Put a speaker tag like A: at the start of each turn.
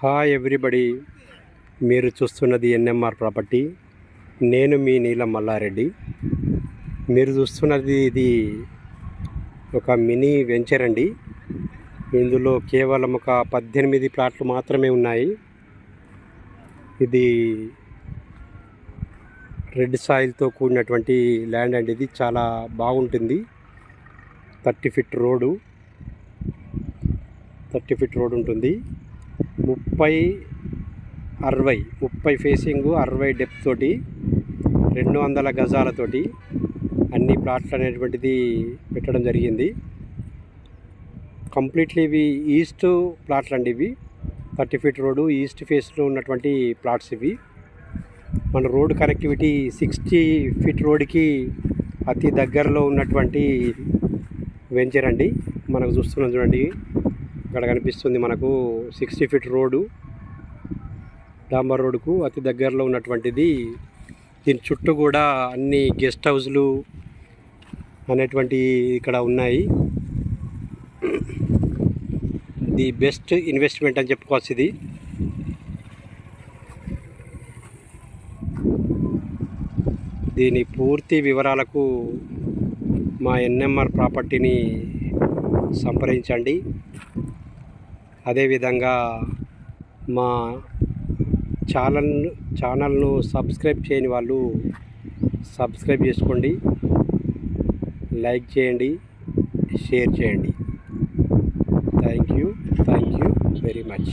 A: Hi everybody మీరు చూస్తున్నది NMR property. నేను మీ నీలం మల్లారెడ్డి. మీరు చూస్తున్నది ఇది ఒక మినీ వెంచర్ అండి. ఇందులో కేవలం ఒక పద్దెనిమిది ప్లాట్లు మాత్రమే ఉన్నాయి. ఇది రెడ్ సాయిల్తో కూడినటువంటి ల్యాండ్ అండి. ఇది చాలా బాగుంటుంది. Thirty feet road. Thirty feet road ఉంటుంది. ముప్పై అరవై ముప్పై ఫేసింగ్ అరవై డెప్త్ తోటి రెండు వందల గజాలతోటి అన్ని ప్లాట్లు అనేటువంటిది పెట్టడం జరిగింది. కంప్లీట్లీ ఇవి ఈస్ట్ ప్లాట్లు అండి ఇవి. థర్టీ ఫీట్ రోడ్డు ఈస్ట్ ఫేస్లో ఉన్నటువంటి ప్లాట్స్ ఇవి. మన రోడ్ కనెక్టివిటీ సిక్స్టీ ఫీట్ రోడ్కి అతి దగ్గరలో ఉన్నటువంటి వెంచర్ అండి. మనకు చూస్తున్నాం చూడండి. ఇక్కడ కనిపిస్తుంది మనకు సిక్స్టీ ఫీట్ రోడ్డు. డాంబర్ రోడ్డుకు అతి దగ్గరలో ఉన్నటువంటిది. దీని చుట్టూ కూడా అన్ని గెస్ట్ హౌస్లు అనేటువంటి ఇక్కడ ఉన్నాయి. ది బెస్ట్ ఇన్వెస్ట్మెంట్ అని చెప్పుకోవచ్చు ఇది దీని పూర్తి వివరాలకు మా ఎన్ఎంఆర్ ప్రాపర్టీని సంప్రదించండి. అదేవిధంగా మా ఛానల్ ఛానల్ను సబ్స్క్రైబ్ చేయని వాళ్ళు సబ్స్క్రైబ్ చేసుకోండి లైక్ చేయండి షేర్ చేయండి. Thank you thank you very much.